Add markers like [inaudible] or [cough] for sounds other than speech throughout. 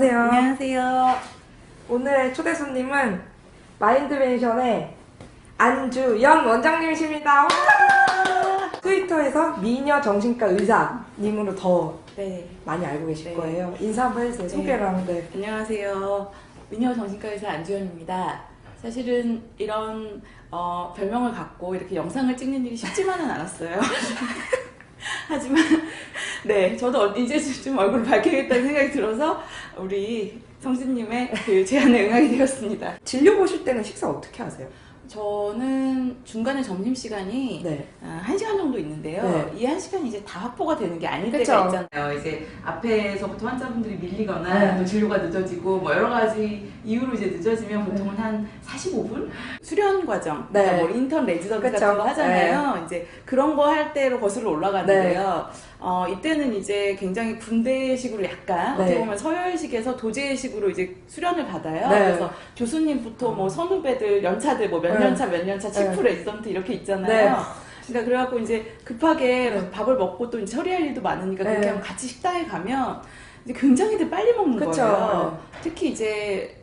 안녕하세요. 안녕하세요. 오늘의 초대 손님은 마인드멘션의 안주연 원장님이십니다. 와! 트위터에서 미녀 정신과 의사님으로 더 네. 많이 알고 계실 네. 거예요. 인사 한번 해주세요. 소개를 하는데. 안녕하세요. 미녀 정신과 의사 안주현입니다. 사실은 이런 어, 별명을 갖고 이렇게 영상을 찍는 일이 쉽지만은 않았어요. [laughs] 하지만 네 저도 이제 좀 얼굴을 밝혀야겠다는 생각이 들어서 우리 성진님의 그 제안에 응하게 되었습니다. 진료 보실 때는 식사 어떻게 하세요? 저는 중간에 점심 시간이 네. 아, 한 시간 정도 있는데요. 네. 이한 시간이 이제 다 확보가 되는 게 아닐 그쵸. 때가 있잖아요. 이제 앞에서부터 환자분들이 밀리거나 네. 또 진료가 늦어지고 뭐 여러 가지 이유로 이제 늦어지면 보통은 한 45분 수련 과정, 네. 그러니까 뭐 인턴 레지던트. 같은 거 하잖아요. 이제 그런 거 할 때로 거슬러 올라가는데요. 어, 이때는 이제 굉장히 군대식으로 약간 네. 어떻게 보면 서열식에서 도제식으로 이제 수련을 받아요. 네. 그래서 교수님부터 뭐 선후배들, 연차들 뭐몇 네. 년차 몇 년차 치프 레지던트 이렇게 있잖아요. 네. 그러니까 그래갖고 이제 급하게 네. 밥을 먹고 또 처리할 일도 많으니까 네. 그렇게 하면 같이 식당에 가면 이제 굉장히들 빨리 먹는 그쵸. 거예요. 특히 이제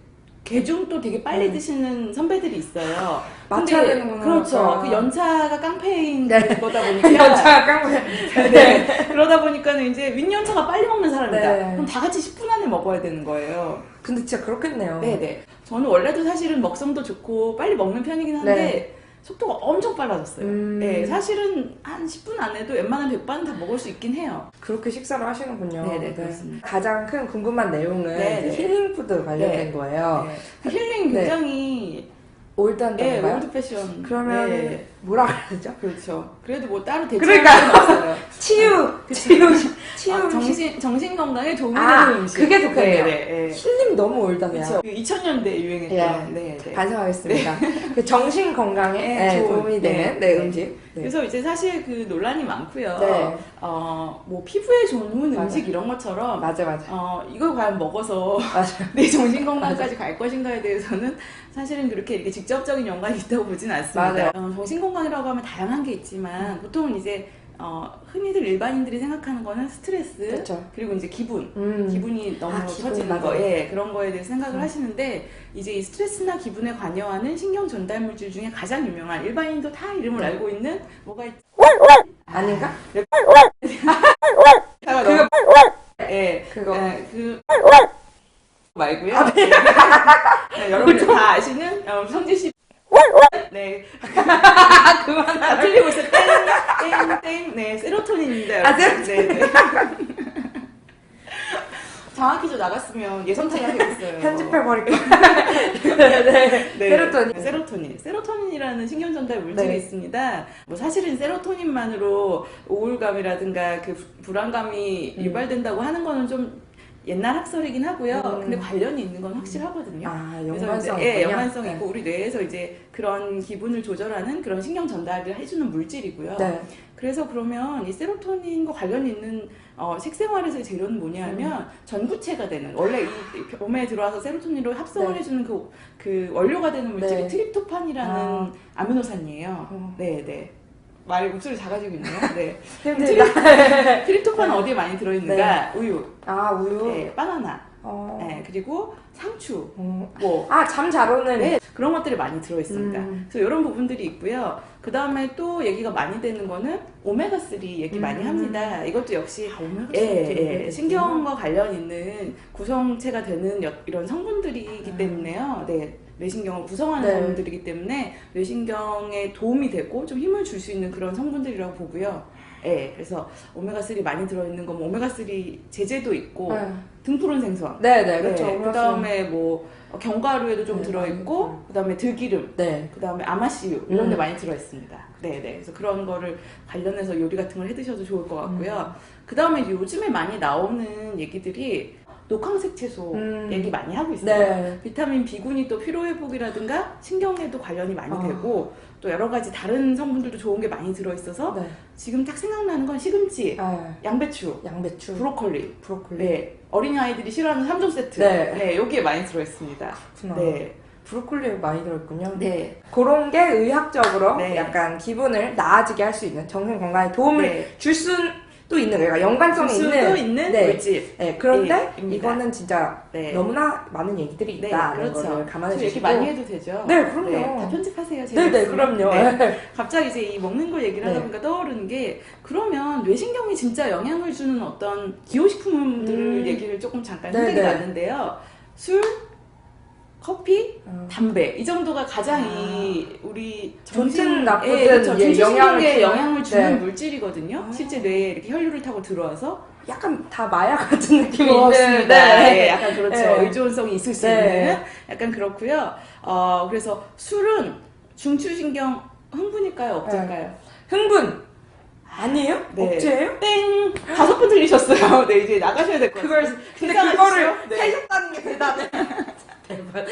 개중 또 되게 빨리 네. 드시는 선배들이 있어요. 맞춰야 근데 되는구나. 그렇죠. 아. 그 연차가 깡패인 네. 거다 [laughs] 보니까 연차 깡패. 네. 그러다 보니까는 이제 윗연차가 빨리 먹는 사람이다. 네. 그럼 다 같이 10분 안에 먹어야 되는 거예요. 근데 진짜 그렇겠네요. 네네. 저는 원래도 사실은 먹성도 좋고 빨리 먹는 편이긴 한데 네. 속도가 엄청 빨라졌어요. 음. 네, 사실은 한 10분 안에도 웬만한 백반은 다 먹을 수 있긴 해요. 그렇게 식사를 하시는군요. 네네, 그렇습니다. 가장 큰 궁금한 내용은 네네. 이제 힐링푸드 관련된 네. 거예요. 네. 힐링 네. 굉장히 올드한 네, 건가요? 올드 패션. 그러면 네. 뭐라 그러죠? 그렇죠. 그래도 뭐 따로 대체할. 건 없어요. 치유. 치유, 치유 아, 음식. 정신 정신 건강에 도움이 아, 되는 음식. 그게 좋겠네요. 네, 네, 네. 힐링 너무 올드하네요. 그렇죠. 2000년대 유행했던. 예. 네, 네. 반성하겠습니다. [laughs] 그 정신 건강에 네, 네, 좋은, 도움이 네, 되는 네, 네. 음식. 네. 그래서 이제 사실 그 논란이 많고요. 네. 어, 뭐 피부에 좋은 맞아. 음식 이런 것처럼 맞아, 맞아. 어, 이걸 과연 먹어서 맞아. [laughs] 내 정신 건강까지 갈 것인가에 대해서는 사실은 그렇게 이렇게 직접적인 연관이 있다고 보진 않습니다. 맞아요. 어, 정신 건강이라고 하면 다양한 게 있지만 보통은 이제 어, 흔히들 일반인들이 생각하는 거는 스트레스 그렇죠. 리고 이제 기분 음. 기분이 너무 아, 기분, 처지는 맞아요. 거, 예, 그런 거에 대해서 생각을 음. 하시는데 이제 이 스트레스나 기분에 관여하는 신경 전달 물질 중에 가장 유명한 일반인도 다 이름을 네. 알고 있는 뭐가 있 아닌가? 그거 그거- 예, 그거. 예, 그 말고요. 네. [laughs] 네, 여러분들 다 아시는 어, 성지 씨. 네. [laughs] 그만. 아, 틀리고 있어. 땡, 땡, 땡. 네, 세로토닌입니다. 아, 여러분. 네, 네. [laughs] 정확히 좀 나갔으면 예선 탈락했어요. 편집해 버릴 거. 네, 네. [laughs] 네. 세로토닌. 세로토닌. 세로토닌이라는 신경 전달 물질이 네. 있습니다. 뭐 사실은 세로토닌만으로 우울감이라든가 그 부- 불안감이 음. 유발된다고 하는 거는 좀 옛날 학설이긴 하고요. 음. 근데 관련이 있는 건 확실하거든요. 아, 연관성이 예, 있군요. 연관성이 네. 있고 우리 뇌에서 이제 그런 기분을 조절하는 그런 신경 전달을 해주는 물질이고요. 네. 그래서 그러면 이 세로토닌과 관련이 있는 어, 식생활에서의 재료는 뭐냐면 음. 전구체가 되는 원래 이 몸에 들어와서 세로토닌으로 합성을 네. 해주는 그, 그 원료가 되는 물질이 네. 트립토판이라는 아. 아미노산이에요. 어. 네, 네. 말 목소리 작아지고 있네요. 네. [laughs] 힘들다. 트립토판은 [laughs] 어디에 많이 들어있는가? 우유, 아, 우유. 네, 바나나, 어. 네, 그리고 상추, 어. 뭐 아, 잠 잘 오는. 네, 그런 것들이 많이 들어있습니다. 음. 그래서 이런 부분들이 있고요. 그 다음에 또 얘기가 많이 되는 거는 오메가3 얘기 많이 음. 합니다. 이것도 역시 아, 오메가 예, 삼 예, 신경과 관련 있는 구성체가 되는 여- 이런 성분들이기 음. 때문에요. 네, 뇌신경을 구성하는 네. 성분들이기 때문에 뇌신경에 도움이 되고 좀 힘을 줄 수 있는 그런 성분들이라고 보고요. 예, 그래서 오메가3 많이 들어있는 거면 오메가3 제제도 있고 네. 등푸른 생선. 네, 네, 그렇죠. 그 다음에 뭐 경과류에도 좀 네, 들어있고, 많이 그 다음에 들기름, 네. 그 다음에 아마씨유 이런 데 음. 많이 들어있습니다. 네네. 그래서 그런 거를 관련해서 요리 같은 걸 해 드셔도 좋을 것 같고요. 음. 그 다음에 요즘에 많이 나오는 얘기들이 녹황색 채소 음. 얘기 많이 하고 있어요. 네. 비타민 B군이 또 피로회복이라든가 신경에도 관련이 많이 아. 되고 또 여러 가지 다른 성분들도 좋은 게 많이 들어있어서 네. 지금 딱 생각나는 건 시금치, 아, 양배추, 양배추, 브로콜리, 브로콜리. 네 어린이 아이들이 싫어하는 3종 세트, 네. 네 여기에 많이 들어있습니다. 그렇구나. 네, 브로콜리 많이 들어있군요. 네, 그런 게 의학적으로 네. 약간 기분을 나아지게 할 수 있는 정신 건강에 도움을 네. 줄수 또 있는 그러니까 연관성이 수도 있는 있는 네. 물질. 네, 그런데 예. 이거는 진짜 네. 너무나 많은 얘기들이 네, 있다는 그렇죠. 거를 감안해 저 얘기 주시고 많이 해도 되죠? 네, 그럼요. 다 편집하세요. 네, 네. 그럼요. 네. [laughs] 갑자기 이제 이 먹는 거 얘기를 하다 네. 보니까 떠오르는 게 그러면 뇌신경이 진짜 영향을 주는 어떤 기호식품들 음. 얘기를 조금 잠깐 네, 생각이 네. 났는데요. 술, 커피, 음. 담배 이 정도가 가장 아. 이 우리 정신 나쁘든 예, 그렇죠. 예, 영향을 주는- 영향을 주는 네. 물질이거든요. 아. 실제 뇌에 이렇게 혈류를 타고 들어와서 약간 다 마약 같은 느낌이 그렇습니다. 있는 네, 약간 그렇죠. 네. 의존성이 있을 수 네. 있는 약간 그렇고요. 어, 그래서 술은 중추신경 흥분일까요, 억제일까요? 흥분 아니에요? 네. 억제예요? 땡 다섯 번 틀리셨어요. [laughs] 네 이제 나가셔야 될 것 같아요. 그걸 근데? 그거를 네. 하셨다는 게 대단해. 대박.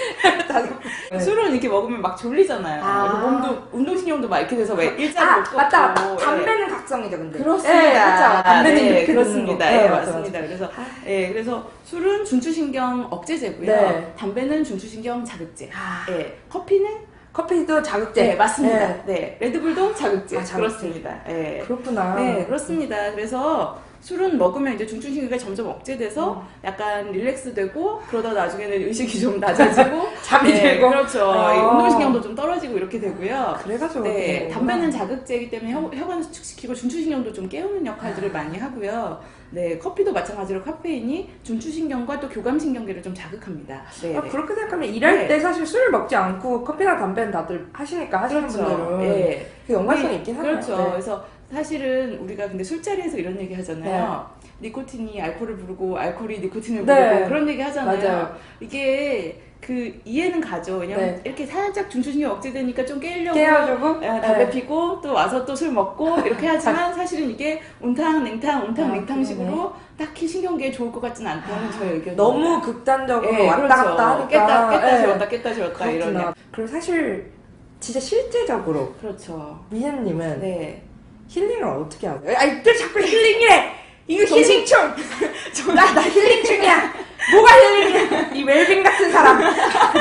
다섯 번. 술은 이렇게 먹으면 막 졸리잖아요. 아. 그리고 몸도 운동신경도 막 이렇게 돼서 왜 일자로 아 못 걷고 맞다. 예. 담배는 각성이죠 근데. 그렇습니다. 네, 그렇죠. 담배는 네, 이렇게 그렇습니다. 예, 거. 네, 맞습니다. 그래서 맞아. 예, 그래서 술은 중추신경 억제제고요. 네. 담배는 중추신경 자극제. 아, 예, 커피는 커피도 자극제. 네, 맞습니다. 네. 네, 레드불도 자극제. 아, 자극제. 그렇습니다. 예. 그렇구나. 네, 그렇습니다. 그래서 술은 먹으면 이제 중추신경이 점점 억제돼서 어. 약간 릴렉스되고 그러다 나중에는 의식이 좀 낮아지고 [laughs] 잠이 네, 들고. 그렇죠. 아. 예, 운동신경도 좀 떨어지고 이렇게 되고요. 그래가지고. 네, 그렇구나. 담배는 자극제이기 때문에 혀, 혈관을 수축시키고 중추신경도 좀 깨우는 역할들을 아. 많이 하고요. 네, 커피도 마찬가지로 카페인이 중추신경과 또 교감신경계를 좀 자극합니다. 네, 아, 네. 그렇게 생각하면 일할 네. 때 사실 술을 먹지 않고 커피나 담배는 다들 하시니까 하시는 분들은 예. 그 연관성이 네, 있긴 하네요. 그렇죠. 네. 그래서 사실은 우리가 근데 술자리에서 이런 얘기 하잖아요. 니코틴이 알코올을 부르고 알코올이 니코틴을 네. 부르고 그런 얘기 하잖아요. 맞아요. 이게 그 이해는 가죠. 왜냐면 네. 이렇게 살짝 중추신경 억제되니까 좀 깨려고 깨워주고 어, 담배 네. 피고 또 와서 또 술 먹고 이렇게 하지만 [laughs] 사실은 이게 온탕 냉탕 온탕 아, 냉탕식으로 딱히 신경계에 좋을 것 같지는 않다는 저의 의견입니다. 너무 극단적으로 예, 왔다 그렇죠. 갔다 하니까 깼다 깼다 예. 지웠다 깼다 지웠다 이런. 그리고 사실 진짜 실제적으로 그렇죠. 미현님은 네. 힐링을 어떻게 하세요? 아니 또 자꾸 힐링이래. 이거 정신- 힐링충. [laughs] 나, 나 힐링충이야. 뭐가 힐링이야? 이 웰빙 같은 사람.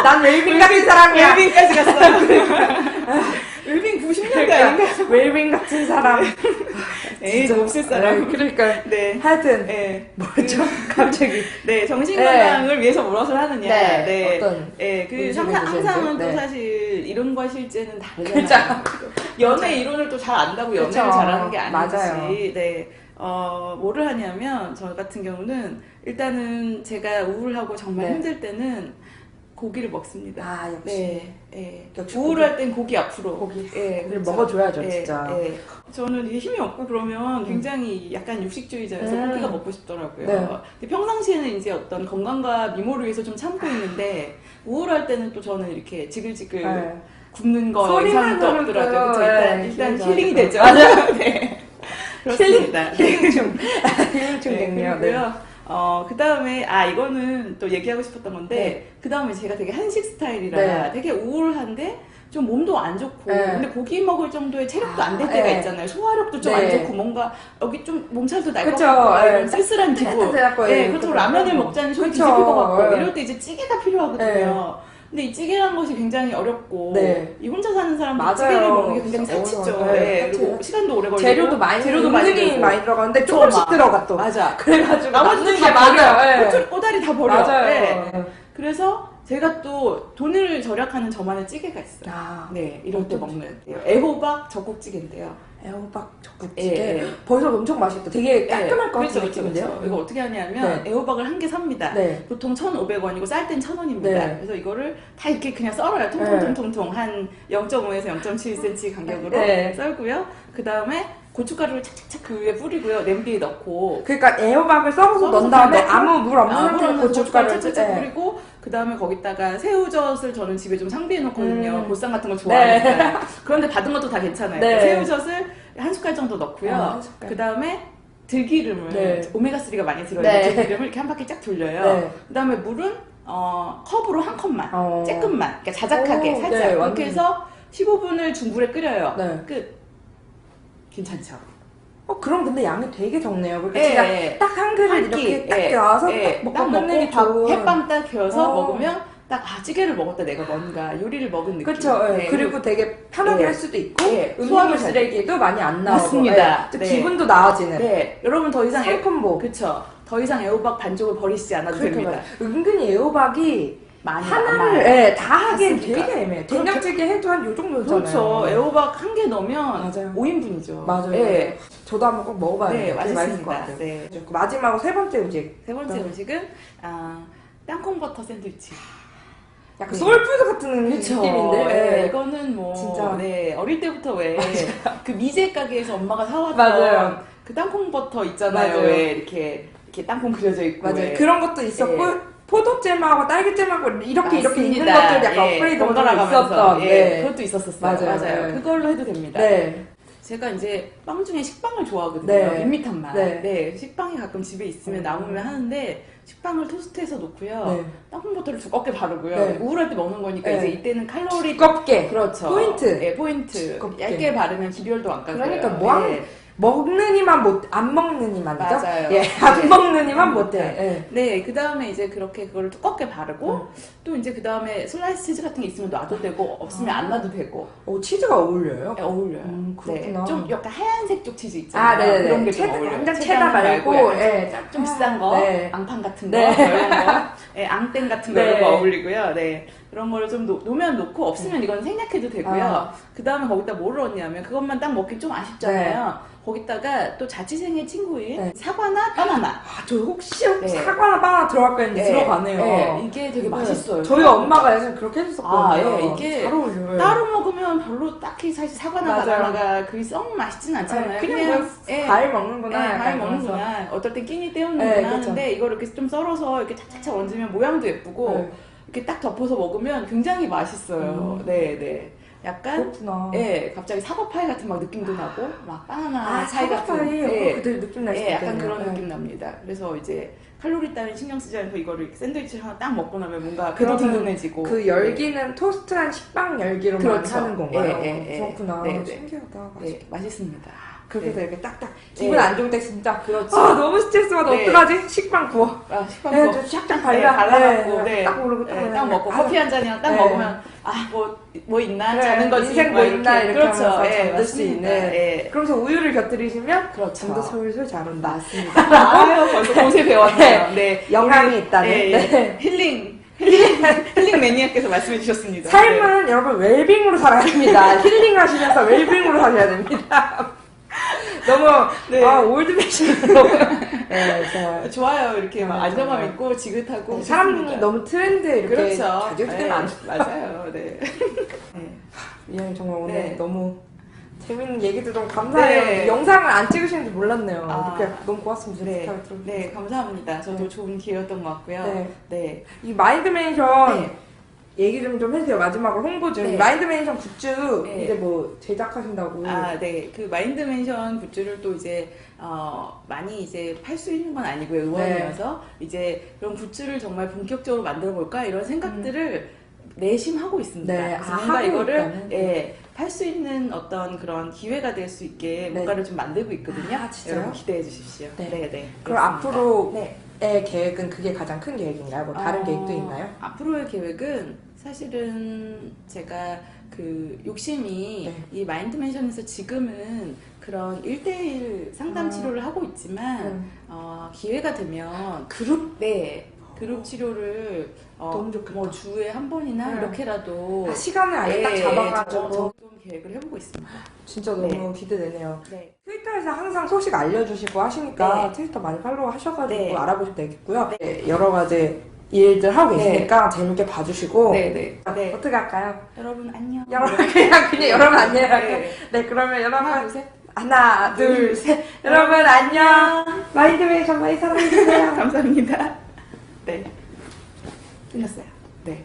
난 웰빙 같은 사람이야. 웰빙까지 갔어요. [laughs] 웰빙 90년대 아닌가? 그러니까 웰빙 같은 사람. 에이, 진짜. 없을 사람. 네, 그러니까 네. 하여튼 네. 뭐죠? [laughs] 갑자기. 네, 정신 건강을 위해서 무엇을 하느냐. 네, 네. 어떤 네, 그 드시는지? 항상은 또 네. 사실 이론과 실제는 다르잖아요. 연애 이론을 또 잘 안다고 연애를 그쵸. 잘하는 게 아니듯이. 맞아요. 네. 어, 뭐를 하냐면, 저 같은 경우는 일단은 제가 우울하고 정말 네. 힘들 때는 고기를 먹습니다. 아 역시 네, 네. 역시 우울할 땐 고기 앞으로. 고기. 예, 그렇죠. 먹어줘야죠 예, 진짜. 예. 저는 이게 힘이 없고 그러면 굉장히 약간 육식주의자여서 음. 고기가 먹고 싶더라고요. 네. 근데 평상시에는 이제 어떤 건강과 미모를 위해서 좀 참고 있는데 우울할 때는 또 저는 이렇게 지글지글 네. 굽는 거 소리만 이상도 없더라도 들어도, 그쵸? 일단, 네, 일단 힐링 힐링이 되죠. 맞아요. [laughs] 네. 그렇습니다. 네. [laughs] 힐링충. 힐링충 네, 갱년. 네. 그리고요. 어, 그 다음에, 아, 이거는 또 얘기하고 싶었던 건데, 네. 그 다음에 제가 되게 한식 스타일이라 네. 되게 우울한데, 좀 몸도 안 좋고, 네. 근데 고기 먹을 정도의 체력도 아, 안될 때가 네. 있잖아요. 소화력도 좀 안 네. 좋고, 뭔가 여기 좀 몸살도 날 것 그쵸, 같고, 막 네. 이런 쓸쓸한 기분. 네, 예, 그렇죠. 그쵸. 라면을 먹자니 그쵸, 뒤집힐 것 같고, 네. 이럴 때 이제 찌개가 필요하거든요. 근데 이 찌개라는 것이 굉장히 어렵고, 네. 이 혼자 사는 맞아요. 찌개를 먹는 게 굉장히 사치죠. 어려워요. 네, 네, 그리고 사치. 시간도 오래 걸리고, 재료도 많이 재료도 많이 들고. 많이 들어가는데 조금씩 막. 들어가 또. 맞아. [laughs] 그래가지고 나머지는 다게 버려. 꼬- 꼬다리 다 버려. 맞아요. 네. 그래서 제가 또 돈을 절약하는 저만의 찌개가 있어요. 아, 네, 이럴 때 먹는 애호박 적국찌개인데요. 애호박 적국찌개. 예, 예. 벌써 엄청 맛있다. 되게 깔끔할 것 그렇죠, 같은 그렇죠, 느낌인데요. 그렇죠. 이거 어떻게 하냐면 네. 애호박을 한 개 삽니다. 네. 보통 1,500원이고 쌀 땐 1,000원입니다. 네. 그래서 이거를 다 이렇게 그냥 썰어요. 통통통통통 한 0.5에서 0.7cm 간격으로 네. 썰고요. 그 다음에 고춧가루를 착착착 그 위에 뿌리고요. 냄비에 넣고 그러니까 애호박을 썰어서 넣은 다음에 아무 물 없는 상태로 거나 고춧가루를 착착착 네. 뿌리고 그 다음에 거기다가 새우젓을 저는 집에 좀 상비해 놓거든요. 음. 보쌈 같은 거 좋아하니까. 그런데 받은 것도 다 괜찮아요. 네. 새우젓을 한 숟갈 정도 넣고요. 아. 그 다음에 들기름을 네. 오메가 3가 많이 들어있는 네. 들기름을 이렇게 한 바퀴 쫙 돌려요. 네. 그 다음에 물은 어, 컵으로 한 컵만, 어. 조금만, 그러니까 자작하게 오, 살짝 네, 완전. 해서 15분을 중불에 끓여요. 네. 끝. 괜찮죠? 어, 그럼 근데 양이 되게 적네요. 그러니까 예, 진짜 예. 딱한 그릇 한 이렇게 끼, 딱 예, 나와서 예, 딱딱 먹고 끝내기 밥, 좋은. 햇밤 딱 겨서 어. 먹으면 딱 아, 찌개를 먹었다 내가 뭔가 요리를 먹은 느낌. 그렇죠. 네, 그리고 되게 편하게 네. 할 수도 있고 네, 음식물 쓰레기도 많이 안 나오고 맞습니다. 네, 또 네. 기분도 나아지는 네, 여러분 더 이상 애, 상콤보. 그쵸. 더 이상 애호박 반죽을 버리시지 않아도 그렇게 됩니다. 은근히 애호박이 많이 하나를 남아요. 예, 다 하기엔 맞습니까? 되게 애매해. 된장찌개 해도 한 요 정도잖아요. 그렇죠. 애호박 한 개 넣으면 맞아요. 5인분이죠. 맞아요. 네. 저도 한번 꼭 먹어봐야 네, 돼요. 되게 맛있을 것 맛있습니다. 같아요. 네. 마지막으로 세 번째 음식. 세 번째 네. 음식은 아, 땅콩 버터 샌드위치. 약간 네. 소울푸드 같은. 느낌인데. 네, 네. 이거는 뭐 진짜. 네, 어릴 때부터 왜 [laughs] 그 미제 가게에서 엄마가 사왔던 맞아요. 그 땅콩 버터 있잖아요. 맞아요. 왜 이렇게 이렇게 땅콩 그려져 있고 맞아요. 왜. 그런 것도 있었고 네. 포도잼하고 딸기잼하고 이렇게 이렇게 있는 맞습니다. 것들 약간 예, 업그레이드가 좀 번갈아 가면서. 있었던. 예, 네. 그것도 있었었어요. 맞아요. 맞아요. 네. 그걸로 해도 됩니다. 네. 제가 이제 빵 중에 식빵을 좋아하거든요. 네. 밋밋한 맛. 네. 네. 식빵이 가끔 집에 있으면 음. 남으면 하는데 식빵을 토스트해서 놓고요. 네. 땅콩 버터를 두껍게 바르고요. 네. 우울할 때 먹는 거니까 네. 이제 이때는 칼로리 두껍게. 그렇죠. 포인트. 네, 포인트. 두껍게. 얇게 바르면 기별도 안 가고요. 그러니까 뭐 한- 네. 먹는 이만 못, 안 먹는 이만이죠? 맞아요. 예, [laughs] 안 네. 먹는 이만 안 못해. 예. 네, 그 다음에 이제 그렇게 그걸 두껍게 바르고 음. 또 이제 그 다음에 슬라이스 치즈 같은 게 있으면 놔도 되고 없으면 아. 안 놔도 되고 오, 치즈가 어울려요? 네, 어울려요. 음, 그렇구나. 네, 좀 약간 하얀색 쪽 치즈 있잖아요. 아, 네네네. 그런 게좀 체다, 어울려요. 완전 체다 말고, 약간 예, 좀 비싼 거, 네. 앙팡 같은 거, 네. 뭐 이런 거, 예, 앙땡 같은 거 네. 이런 거 어울리고요. 네. 그런 거를 좀 놓, 놓으면 놓고 없으면 이건 생략해도 되고요. 아. 그 다음에 거기다 뭘 넣었냐면 그것만 딱 먹기 좀 아쉽잖아요. 거기다가 또 자취생의 친구인 네. 사과나 바나나. 아, 저 혹시 네. 사과나 바나나 들어갈까 했는데 들어가네요. 네, 이게 되게 맛있어요. 저희 엄마가 예전에 그렇게 해줬었거든요. 아, 예, 이게. 따로 먹으면 별로 딱히 사실 사과나. 바나나가 그리 썩 맛있진 않잖아요. 네, 그냥 뭐 예. 과일 먹는구나. 네, 과일 이러면서. 먹는구나. 어떨 땐 끼니 때우는구나 네. 하는데 이걸 이렇게 좀 썰어서 이렇게 착착착 얹으면 모양도 예쁘고 네. 이렇게 딱 덮어서 먹으면 굉장히 맛있어요. 음. 네, 네. 약간 그렇구나. 예, 갑자기 사과 파이 같은 막 느낌도 나고 막 바나나 아, 파이 같은 사과파이 예, 그들 느낌 날수 예, 약간. 그런 네. 느낌 납니다. 그래서 이제 칼로리 따위 신경 쓰지 않고 이거를 샌드위치 하나 딱 먹고 나면 뭔가 배도 든든해지고 그 열기는 토스트한 식빵 열기로만 그렇죠. 하는 건가요? 예, 예, 예. 그렇구나. 네, 네. 신기하다. 네, 맛있습니다. 그렇게 네. 해서 이렇게 딱딱 기분 네. 안 좋을 때 진짜 그렇죠. 아 너무 스트레스 받아 네. 어떡하지? 식빵 구워. 아, 식빵 네, 거. 좀 샥쫙 네, 발라. 발라갖고, 네, 네. 딱 고르고 딱, 네, 딱 먹고 아, 커피 한 잔이랑 딱 네. 먹으면 아 뭐 뭐 있나 그래, 자는 거지 인생 막뭐 있나 이렇게 그렇죠 하면서 예, 잠들 수. 있는. 예. 그러면서 우유를 곁들이시면 그렇죠 잠도 솔솔 잘 온다. 맞습니다 [laughs] 아유 벌써 곳에 배웠네요 네 영향이 우리, 있다는. 예, 예. 네. 힐링 힐링 힐링 매니아께서 말씀해 주셨습니다 삶은 여러분 웰빙으로 살아야 됩니다. 힐링 하시면서 웰빙으로 사셔야 됩니다. [laughs] [laughs] 너무 네. 아 올드 패션으로. [laughs] 네, 자, 네. 좋아요 이렇게 막 네, 안정감 정말. 있고 지긋하고 사람이 좋습니다. 너무 트렌드 이렇게 그렇죠 자주 예, 되면 안 돼. 맞아요 [laughs] 네. 네. 이현이 정말 오늘 네. 너무 재밌는 얘기도 좀 감사해요. 네. 영상을 안 찍으시는지 몰랐네요. 아. 이렇게 너무 고맙습니다. 네. 네, 감사합니다. 저도 네. 좋은 기회였던 것 같고요. 네. 네. 이 마인드메이션 네. 얘기 좀 좀 해주세요. 마지막으로 홍보 좀. 네. 마인드메이션 굿즈 네. 이제 뭐 제작하신다고. 아, 네. 그 마인드멘션 굿즈를 또 이제 어, 많이 이제 팔 수 있는 건 아니고요. 의원이어서 이제 그런 굿즈를 정말 본격적으로 만들어 볼까 이런 생각들을 내심하고 있습니다. 네. 그래서 아, 뭔가 하고 이거를 있다는. 예, 팔수 있는 어떤 그런 기회가 될 수 있게 네. 뭔가를 좀 만들고 있거든요. 아, 진짜요? 여러분 기대해 주십시오. 네. 네, 네. 그럼 그렇습니다. 앞으로 의 네. 계획은 그게 가장 큰 계획인가요? 뭐 다른 어, 계획도 있나요? 앞으로의 계획은 사실은 제가 그 욕심이 네. 이 마인드맨션에서 지금은 그런 1대1 상담 아. 치료를 하고 있지만 음. 어, 기회가 되면 그룹? 네 그룹 치료를 어, 너무 좋겠다. 뭐 주에 한 번이나 네. 이렇게라도 아, 시간을 아예 딱 예, 잡아가지고 저- 좀 계획을 해보고 있습니다. 진짜 너무 기대되네요. 네. 트위터에서 항상 소식 알려주시고 하시니까 네. 트위터 많이 팔로우 하셔가지고 네. 알아보셔도 되겠고요. 네, 여러 가지 일들 하고 네. 계시니까 재밌게 봐주시고 네, 네. 네. 어떻게 할까요? 여러분 안녕. 여러분 그냥 그냥 여러분 안녕 할게요. 네. 네 그러면 여러분 하나 둘 셋. 하나 둘 셋 여러분 안녕 마인드메이션 많이 사랑해주세요. [laughs] 감사합니다. 네. 끝났어요. 네.